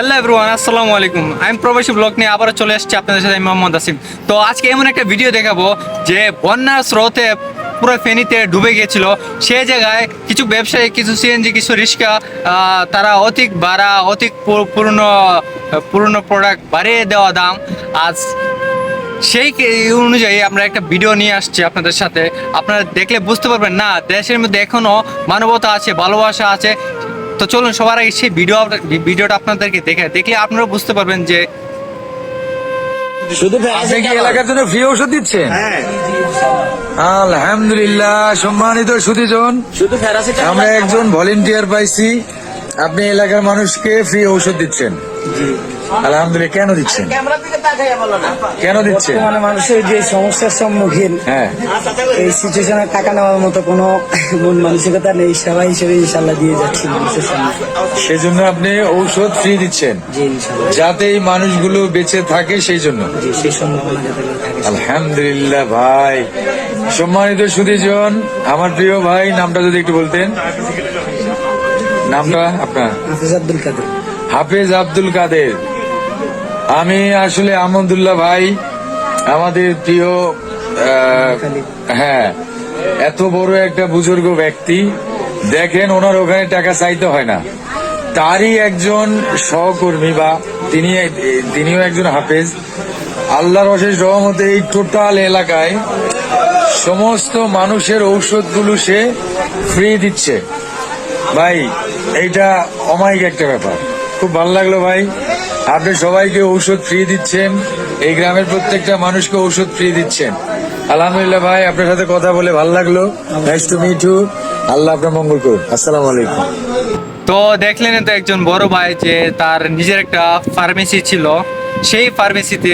Hello everyone আসসালামু আলাইকুম আমি প্রবাসী ব্লগ নিয়ে আবারও চলে এসেছি আপনাদের সাথে, আমি মোহাম্মদ আসিম তো আজকে এমন একটা ভিডিও দেখাবো যে বন্যার স্রোতে পুরো ফেনীতে ডুবে গিয়েছিল সেই জায়গায় কিছু ব্যবসায়ী, কিছু সিএনজি কিছু রিক্সা তারা অধিক ভাড়া, অধিক পুরনো পুরনো প্রোডাক্ট বাড়িয়ে দেওয়া দাম। আজ সেই অনুযায়ী আমরা একটা ভিডিও নিয়ে আসছি আপনাদের সাথে। আপনারা দেখলে বুঝতে পারবেন, না, দেশের মধ্যে এখনও মানবতা আছে, ভালোবাসা আছে। তো চলুন সবার আগে সেই ভিডিও ভিডিওটা আপনাদেরকে দেখে দেখলে আপনারা বুঝতে পারবেন যে শুধু এলাকার জন্য ফ্রি ওষুধ হ্যাঁ। আলহামদুলিল্লাহ সম্মানিত সুদীজন আমরা একজন ভলেন্টিয়ার পাইছি। আপনি এলাকার মানুষকে ফ্রি ঔষধ দিচ্ছেন। আলহামদুলিল্লাহ কেন দিচ্ছেন? কেন দিচ্ছে? মানে মানুষের যে সমস্যার সম্মুখীন হ্যাঁ। এই সিচুয়েশনে টাকা নেওয়ার মতো কোনো মন মানসিকতা নেই সেবা হিসেবে ইনশাল্লাহ দিয়ে যাচ্ছি মানুষের সামনে। সেজন্য আপনি ঔষধ ফ্রি দিচ্ছেন। যাতে এই মানুষগুলো বেঁচে থাকে সেই জন্য আলহামদুলিল্লাহ ভাই। সম্মানিত সুদীজন আমার প্রিয় ভাই নামটা যদি একটু বলতেন। নামটা আপনার? হাফিজ আব্দুল কাদের। হাফেজ আব্দুল কাদের। আমি আসলে আমদুল্লাহ ভাই, আমাদের প্রিয় হ্যাঁ এত বড় একটা বুজুর্গ ব্যক্তি। দেখেন ওনার ওখানে টাকা চাইতে হয় না। তারই একজন সহকর্মী বা তিনি, তিনিও একজন হাফেজ। আল্লাহর অশেষ রহমতে এই টোটাল এলাকায় সমস্ত মানুষের ঔষধগুলো সে ফ্রি দিচ্ছে। ভাই, এইটা অমায়িক একটা ব্যাপার। খুব ভালো লাগল ভাই। আপনি সবাইকে ঔষধ ফ্রি দিচ্ছেন। এই গ্রামের প্রত্যেকটা মানুষকে ঔষধ ফ্রি দিচ্ছেন। আলহামদুলিল্লাহ ভাই, আপনার সাথে কথা বলে ভালো লাগল। Nice to meet you Allah আপনার মঙ্গল করুন আসসালামু আলাইকুম। তো দেখলেন তো একজন বড় ভাই যে তার নিজের একটা ফার্মেসি ছিল। সেই ফার্মেসিতে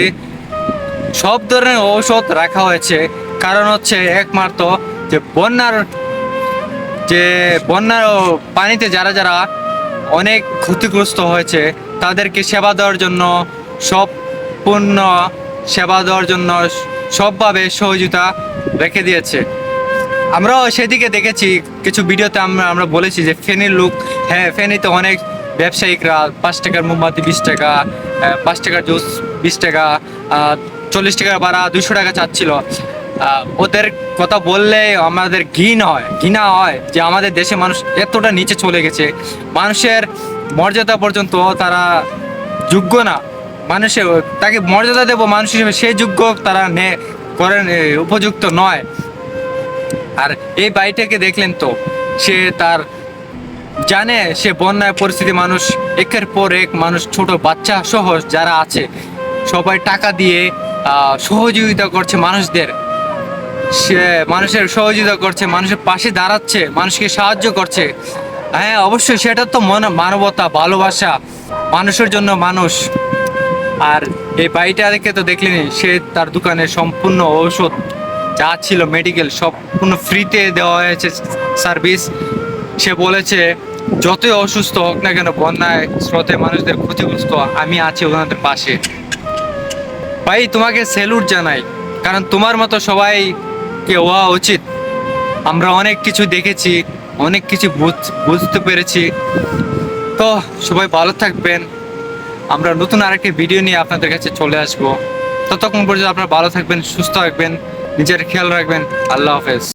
সব ধরনের ঔষধ রাখা হয়েছে। কারণ হচ্ছে একমাত্র যে বন্যার যে বন্যার পানিতে যারা যারা অনেক ক্ষতিগ্রস্ত হয়েছে। তাদেরকে সেবা দেওয়ার জন্য সম্পূর্ণ সেবা দেওয়ার জন্য সবভাবে সহযোগিতা রেখে দিয়েছে। আমরাও সেদিকে দেখেছি, কিছু ভিডিওতে আমরা আমরা বলেছি যে ফেনীর লোক হ্যাঁ ফেনীতে অনেক ব্যবসায়িকরা, পাঁচ টাকার মোমবাতি বিশ টাকা পাঁচ টাকার জুস বিশ টাকা চল্লিশ টাকার ভাড়া দুশো টাকা চাচ্ছিল। ওদের কথা বললে আমাদের ঘৃণ হয়, ঘৃণা হয় যে আমাদের দেশে মানুষ এতটা নিচে চলে গেছে। মানুষের মর্যাদা পর্যন্ত তারা যোগ্য না। মানুষের তাকে মর্যাদা দেবো মানুষ হিসেবে সেই যোগ্য তারা নে করেন উপযুক্ত নয়। আর এই বাড়িটাকে দেখলেন তো, সে তার জানে, সে বন্যায় পরিস্থিতি মানুষ, একের পর এক মানুষ, ছোট বাচ্চা সহ যারা আছে, সবাই টাকা দিয়ে সহযোগিতা করছে মানুষদের। সে মানুষের সহযোগিতা করছে, মানুষের পাশে দাঁড়াচ্ছে, মানুষকে সাহায্য করছে। হ্যাঁ অবশ্যই সেটা তো মন- মানবতা, ভালোবাসা, মানুষের জন্য মানুষ। আর এই বাড়িটা দেখে তো দেখলেনি, সে তার দোকানে সম্পূর্ণ ঔষধ যা ছিল মেডিকেল সম্পূর্ণ ফ্রিতে দেওয়া হয়েছে সার্ভিস সে বলেছে, যতই অসুস্থ হোক না কেন, বন্যায় স্রোতে মানুষদের ক্ষতিগ্রস্ত, আমি আছি ওনাদের পাশে। ভাই, তোমাকে সেলুট জানাই, কারণ তোমার মতো সবাইকে হওয়া উচিত। আমরা অনেক কিছু দেখেছি, অনেক কিছু বুঝ- বুঝতে পেরেছি। তো সবাই ভালো থাকবেন। আমরা নতুন আরেকটি ভিডিও নিয়ে আপনাদের কাছে চলে আসব। ততক্ষণ পর্যন্ত আপনারা ভালো থাকবেন, সুস্থ থাকবেন, নিজের খেয়াল রাখবেন। আল্লাহ হাফেজ।